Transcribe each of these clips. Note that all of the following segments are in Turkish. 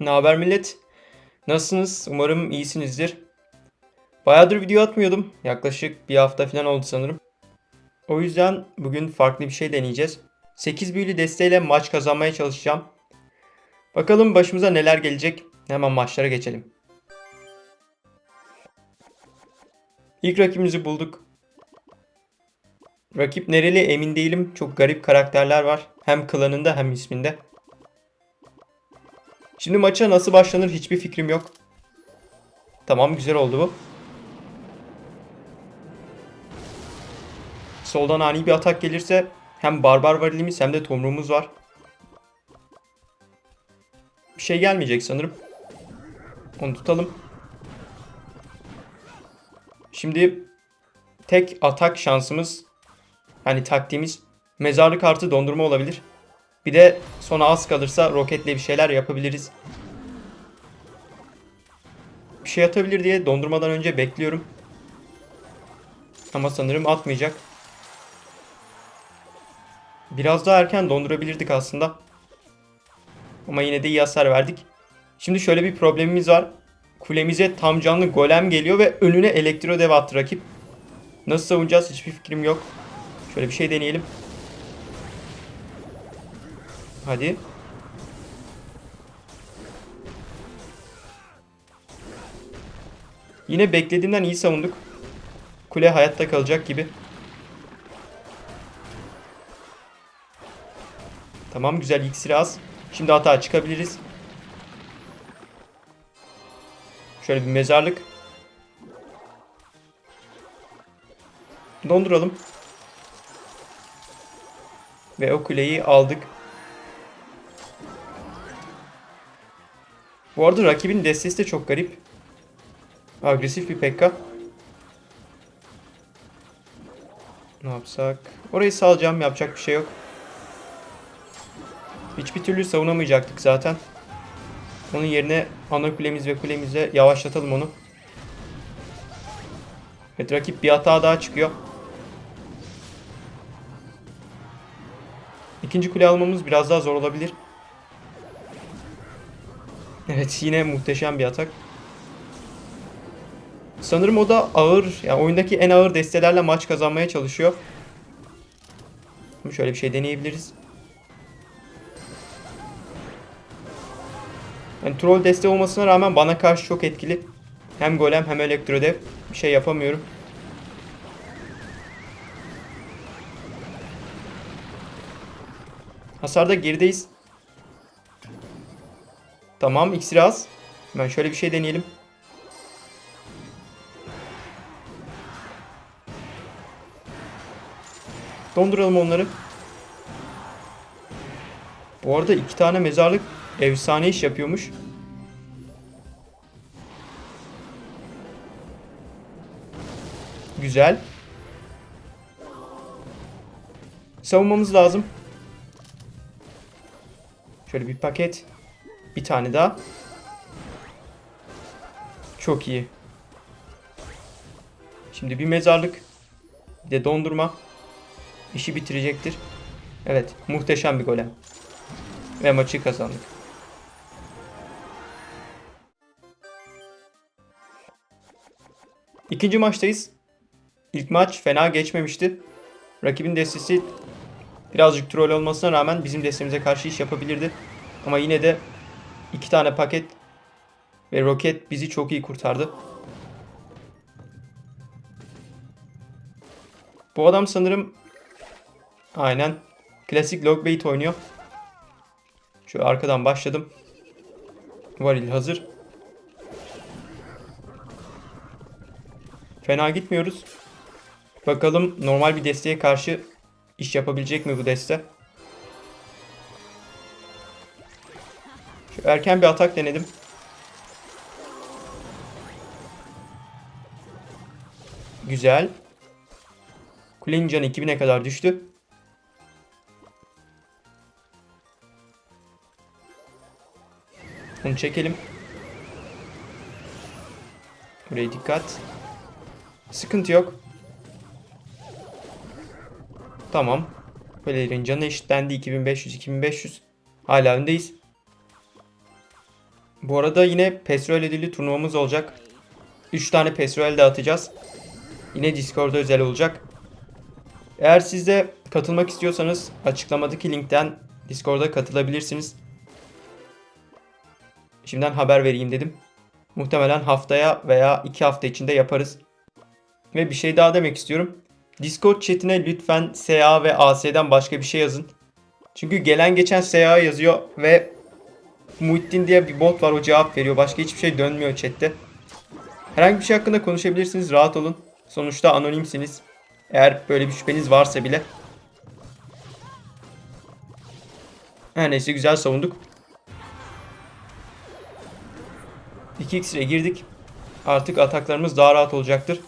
Ne haber millet? Nasılsınız? Umarım iyisinizdir. Bayağıdır video atmıyordum. Yaklaşık bir hafta falan oldu sanırım. O yüzden bugün farklı bir şey deneyeceğiz. 8 büyülü desteğiyle maç kazanmaya çalışacağım. Bakalım başımıza neler gelecek. Hemen maçlara geçelim. İlk rakibimizi bulduk. Rakip nereli emin değilim. Çok garip karakterler var. Hem klanında hem isminde. Şimdi maça nasıl başlanır hiçbir fikrim yok. Tamam güzel oldu bu. Soldan ani bir atak gelirse hem barbar varilimiz hem de tomruğumuz var. Bir şey gelmeyecek sanırım. Onu tutalım. Şimdi tek atak şansımız yani taktiğimiz mezarlık artı dondurma olabilir. Bir de sona az kalırsa roketle bir şeyler yapabiliriz. Bir şey atabilir diye dondurmadan önce bekliyorum. Ama sanırım atmayacak. Biraz daha erken dondurabilirdik aslında. Ama yine de iyi hasar verdik. Şimdi şöyle bir problemimiz var. Kulemize tam canlı golem geliyor ve önüne elektro dev attı rakip. Nasıl savunacağız hiçbir fikrim yok. Şöyle bir şey deneyelim. Hadi. Yine beklediğimden iyi savunduk. Kule hayatta kalacak gibi. Tamam güzel iksiri az. Şimdi hata çıkabiliriz. Şöyle bir mezarlık. Donduralım. Ve o kuleyi aldık. Bu arada rakibin destesi de çok garip. Agresif bir Pekka. Ne yapsak? Orayı salacağım. Yapacak bir şey yok. Hiçbir türlü savunamayacaktık zaten. Onun yerine ana kulemiz ve kulemizle yavaşlatalım onu. Evet rakip bir hata daha çıkıyor. İkinci kule almamız biraz daha zor olabilir. Evet yine muhteşem bir atak. Sanırım o da ağır, yani oyundaki en ağır destelerle maç kazanmaya çalışıyor. Şöyle bir şey deneyebiliriz. Yani troll desteği olmasına rağmen bana karşı çok etkili. Hem golem hem elektrodev. Bir şey yapamıyorum. Hasarda gerideyiz. Tamam iksir az. Hemen şöyle bir şey deneyelim. Donduralım onları. Bu arada iki tane mezarlık efsane iş yapıyormuş. Güzel. Savunmamız lazım. Şöyle bir paket. Bir tane daha. Çok iyi. Şimdi bir mezarlık. Bir de dondurma. İşi bitirecektir. Evet. Muhteşem bir golem. Ve maçı kazandık. İkinci maçtayız. İlk maç fena geçmemişti. Rakibin destesi birazcık troll olmasına rağmen bizim destemize karşı iş yapabilirdi. Ama yine de iki tane paket ve roket bizi çok iyi kurtardı. Bu adam sanırım aynen klasik logbait oynuyor. Şu arkadan başladım. Varil hazır. Fena gitmiyoruz. Bakalım normal bir desteğe karşı iş yapabilecek mi bu deste? Erken bir atak denedim. Güzel. Kulenin canı 2000'e kadar düştü. Onu çekelim. Buraya dikkat. Sıkıntı yok. Tamam. Kulelerin canı eşitlendi. 2500 2500. Hala öndeyiz. Bu arada yine Petrol ödülü turnuvamız olacak. 3 tane Petrol de atacağız. Yine Discord'da özel olacak. Eğer siz de katılmak istiyorsanız açıklamadaki linkten Discord'a katılabilirsiniz. Şimdiden haber vereyim dedim. Muhtemelen haftaya veya 2 hafta içinde yaparız. Ve bir şey daha demek istiyorum. Discord chatine lütfen SA ve AS'den başka bir şey yazın. Çünkü gelen geçen SA yazıyor ve Muhittin diye bir bot var o cevap veriyor. Başka hiçbir şey dönmüyor chatte. Herhangi bir şey hakkında konuşabilirsiniz. Rahat olun. Sonuçta anonimsiniz. Eğer böyle bir şüpheniz varsa bile. Her neyse güzel savunduk. 2x'e girdik. Artık ataklarımız daha rahat olacaktır.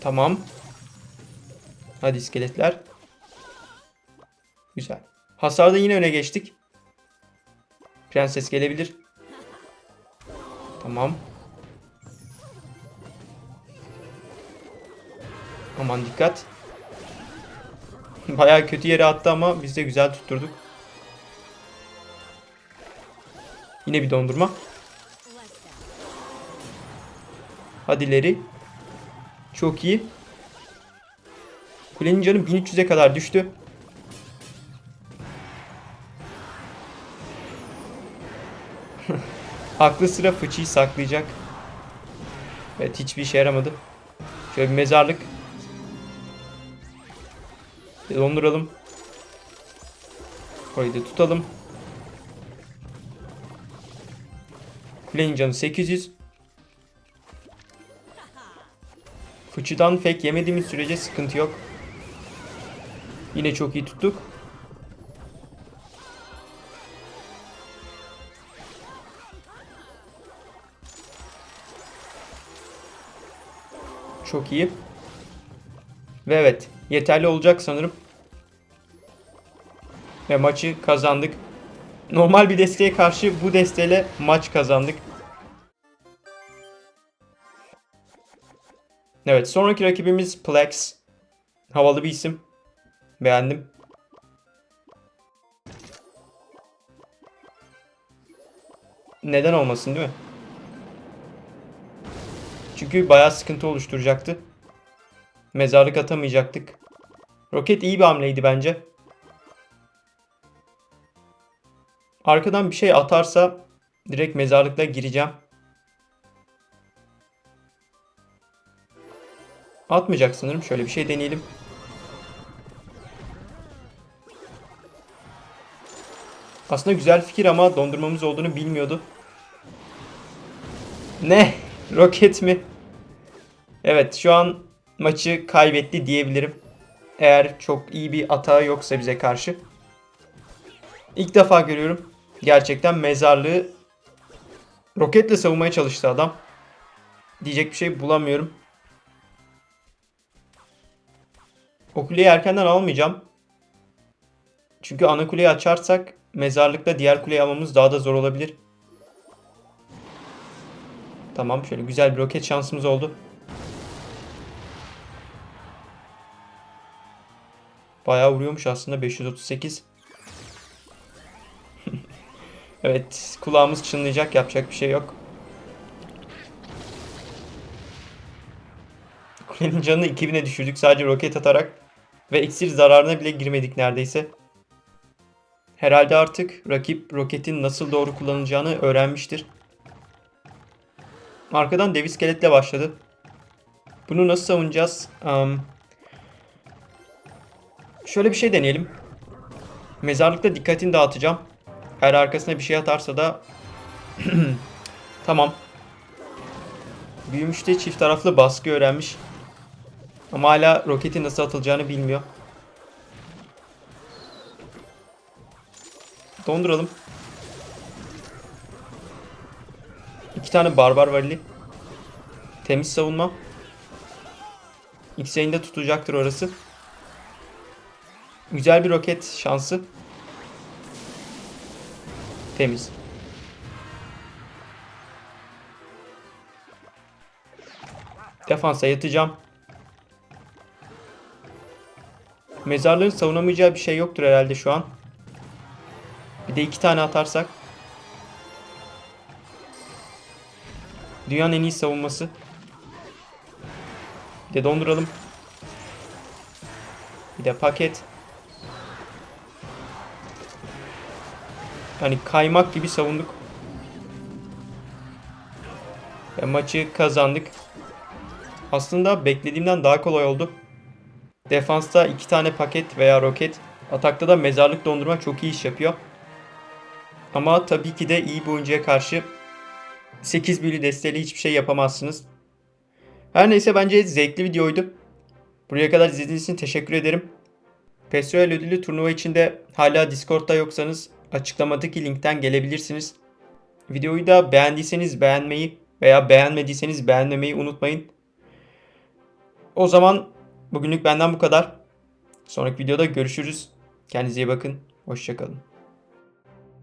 Tamam. Hadi iskeletler. Güzel. Hasarda yine öne geçtik. Prenses gelebilir. Tamam. Aman dikkat. Bayağı kötü yere attı ama biz de güzel tutturduk. Yine bir dondurma. Hadi ileri. Çok iyi. Kulenin canı 1300'e kadar düştü. Aklı sıra fıçıyı saklayacak. Evet hiçbir işe yaramadı. Şöyle bir mezarlık. Bir donduralım. Orayı da tutalım. Kulenin canı 800. Fıçıdan fake yemediğimiz sürece sıkıntı yok. Yine çok iyi tuttuk. Çok iyi. Ve evet yeterli olacak sanırım. Ve maçı kazandık. Normal bir desteğe karşı bu desteğiyle maç kazandık. Evet sonraki rakibimiz Plex. Havalı bir isim. Beğendim. Neden olmasın değil mi? Çünkü bayağı sıkıntı oluşturacaktı. Mezarlık atamayacaktık. Roket iyi bir hamleydi bence. Arkadan bir şey atarsa direkt mezarlıkla gireceğim. Atmayacak sanırım. Şöyle bir şey deneyelim. Aslında güzel fikir ama dondurmamız olduğunu bilmiyordu. Ne? Roket mi? Evet şu an maçı kaybetti diyebilirim. Eğer çok iyi bir atağı yoksa bize karşı. İlk defa görüyorum. Gerçekten mezarlığı roketle savunmaya çalıştı adam. Diyecek bir şey bulamıyorum. O kuleyi erkenden almayacağım. Çünkü ana kuleyi açarsak mezarlıkta diğer kuleyi almamız daha da zor olabilir. Tamam şöyle güzel bir roket şansımız oldu. Bayağı vuruyormuş aslında 538. evet kulağımız çınlayacak yapacak bir şey yok. Kulenin canını 2000'e düşürdük sadece roket atarak. Ve iksir zararına bile girmedik neredeyse. Herhalde artık rakip roketin nasıl doğru kullanılacağını öğrenmiştir. Arkadan dev iskeletle başladı. Bunu nasıl savunacağız? Um, şöyle bir şey deneyelim. Mezarlıkta dikkatini dağıtacağım. Eğer arkasına bir şey atarsa da tamam. Büyümüş de çift taraflı baskı öğrenmiş. Ama hala roketin nasıl atılacağını bilmiyor. Donduralım. İki tane barbar varili. Temiz savunma. X-Yayında tutacaktır orası. Güzel bir roket şansı. Temiz. Defansa yatacağım. Mezarlığın savunamayacağı bir şey yoktur herhalde şu an. Bir de iki tane atarsak. Dünyanın en iyi savunması. Bir de donduralım. Bir de paket. Hani kaymak gibi savunduk. Ve maçı kazandık. Aslında beklediğimden daha kolay oldu. Defansta iki tane paket veya roket. Atakta da mezarlık dondurma çok iyi iş yapıyor. Ama tabii ki de iyi bir oyuncuya karşı 8 büyülü desteğiyle hiçbir şey yapamazsınız. Her neyse bence zevkli videoydu. Buraya kadar izlediğiniz için teşekkür ederim. PESOL ödüllü turnuva içinde hala Discord'da yoksanız açıklamadaki linkten gelebilirsiniz. Videoyu da beğendiyseniz beğenmeyi veya beğenmediyseniz beğenmemeyi unutmayın. O zaman bugünlük benden bu kadar. Sonraki videoda görüşürüz. Kendinize iyi bakın. Hoşçakalın.